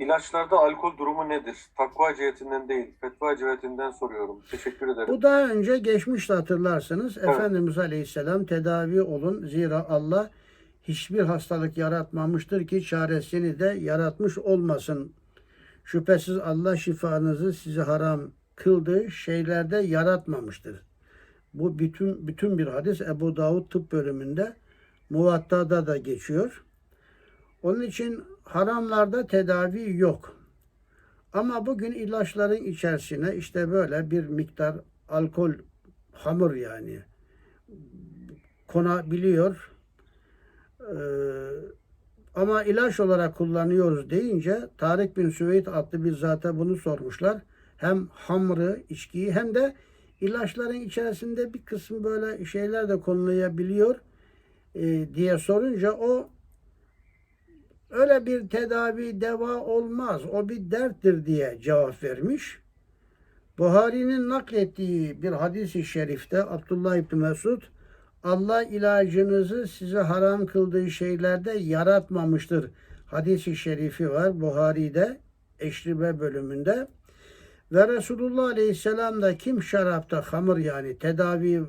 İlaçlarda alkol durumu nedir? Takva cihetinden değil, fetva cihetinden soruyorum. Teşekkür ederim. Bu daha önce geçmişti hatırlarsınız. Evet. Efendimiz Aleyhisselam tedavi olun. Zira Allah hiçbir hastalık yaratmamıştır ki çaresini de yaratmış olmasın. Şüphesiz Allah şifanızı size haram kıldığı şeylerde yaratmamıştır. Bu bütün bütün bir hadis Ebu Davud tıp bölümünde Muvatta'da da geçiyor. Onun için haramlarda tedavi yok. Ama bugün ilaçların içerisine işte böyle bir miktar alkol, hamur yani konabiliyor. Ee, ama ilaç olarak kullanıyoruz deyince Tarık bin Süveyd adlı bir zata bunu sormuşlar. Hem hamuru, içkiyi hem de ilaçların içerisinde bir kısmı böyle şeyler de konulayabiliyor e, diye sorunca o öyle bir tedavi deva olmaz. O bir derttir diye cevap vermiş. Buhari'nin naklettiği bir hadis-i şerifte Abdullah İbni Mesud Allah ilacınızı size haram kıldığı şeylerde yaratmamıştır. Hadis-i şerifi var Buhari'de Eşribe bölümünde. Ve Resulullah Aleyhisselam da kim şarapta hamur yani tedavi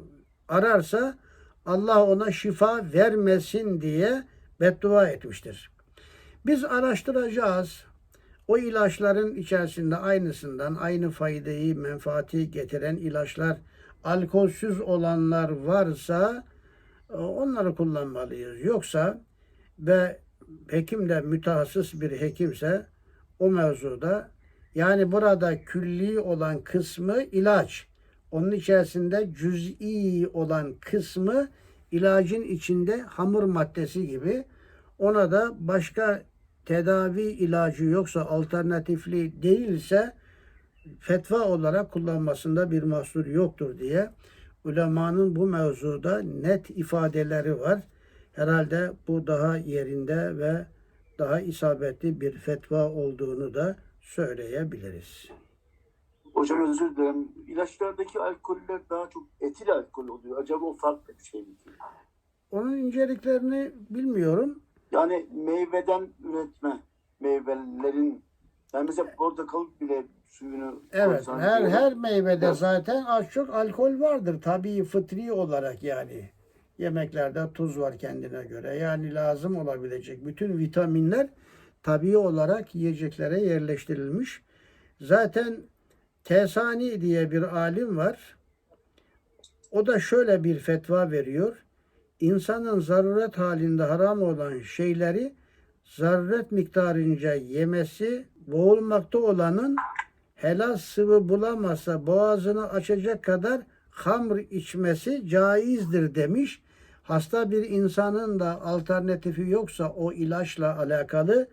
ararsa Allah ona şifa vermesin diye beddua etmiştir. Biz araştıracağız. O ilaçların içerisinde aynısından aynı faydayı, menfaati getiren ilaçlar, alkolsüz olanlar varsa e, onları kullanmalıyız. Yoksa ve hekim de mütehassıs bir hekimse o mevzuda yani burada külli olan kısmı ilaç. Onun içerisinde cüz'i olan kısmı ilacın içinde hamur maddesi gibi. Ona da başka tedavi ilacı yoksa alternatifli değilse fetva olarak kullanmasında bir mahsur yoktur diye ulemanın bu mevzuda net ifadeleri var. Herhalde bu daha yerinde ve daha isabetli bir fetva olduğunu da söyleyebiliriz. Hocam özür dilerim. İlaçlardaki alkoller daha çok etil alkol oluyor. Acaba o farklı bir şey mi? Onun inceliklerini bilmiyorum. Yani meyveden üretme meyvelerin yani mesela portakal bile suyunu Evet, her her meyvede Evet. zaten az çok alkol vardır. Tabii fıtri olarak yani. Yemeklerde tuz var kendine göre. Yani lazım olabilecek bütün vitaminler tabii olarak yiyeceklere yerleştirilmiş. Zaten Tesani diye bir alim var. O da şöyle bir fetva veriyor. İnsanın zaruret halinde haram olan şeyleri zaruret miktarınca yemesi boğulmakta olanın helal sıvı bulamazsa boğazını açacak kadar hamr içmesi caizdir demiş. Hasta bir insanın da alternatifi yoksa o ilaçla alakalı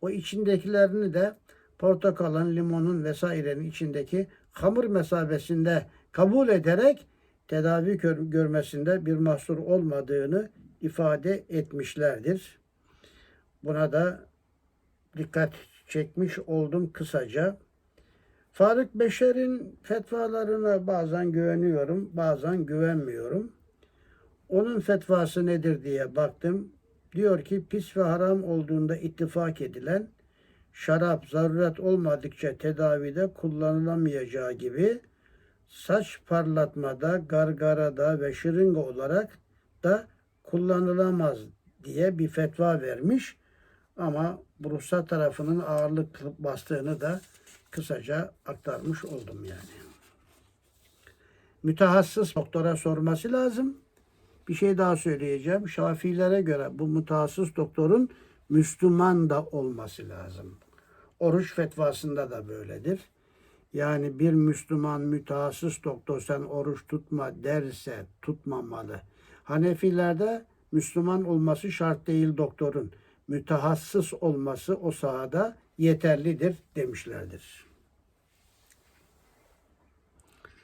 o içindekilerini de portakalın, limonun vesairenin içindeki hamur mesabesinde kabul ederek tedavi gör- görmesinde bir mahsur olmadığını ifade etmişlerdir. Buna da dikkat çekmiş oldum kısaca. Faruk Beşer'in fetvalarına bazen güveniyorum, bazen güvenmiyorum. Onun fetvası nedir diye baktım. Diyor ki pis ve haram olduğunda ittifak edilen şarap zaruret olmadıkça tedavide kullanılamayacağı gibi saç parlatmada, gargarada ve şırınga olarak da kullanılamaz diye bir fetva vermiş. Ama ruhsat tarafının ağırlık bastığını da kısaca aktarmış oldum yani. Mütehassıs doktora sorması lazım. Bir şey daha söyleyeceğim. Şafilere göre bu mütehassıs doktorun Müslüman da olması lazım. Oruç fetvasında da böyledir. Yani bir Müslüman mütehassıs doktor sen oruç tutma derse tutmamalı. Hanefilerde Müslüman olması şart değil doktorun. Mütehassıs olması o sahada yeterlidir demişlerdir.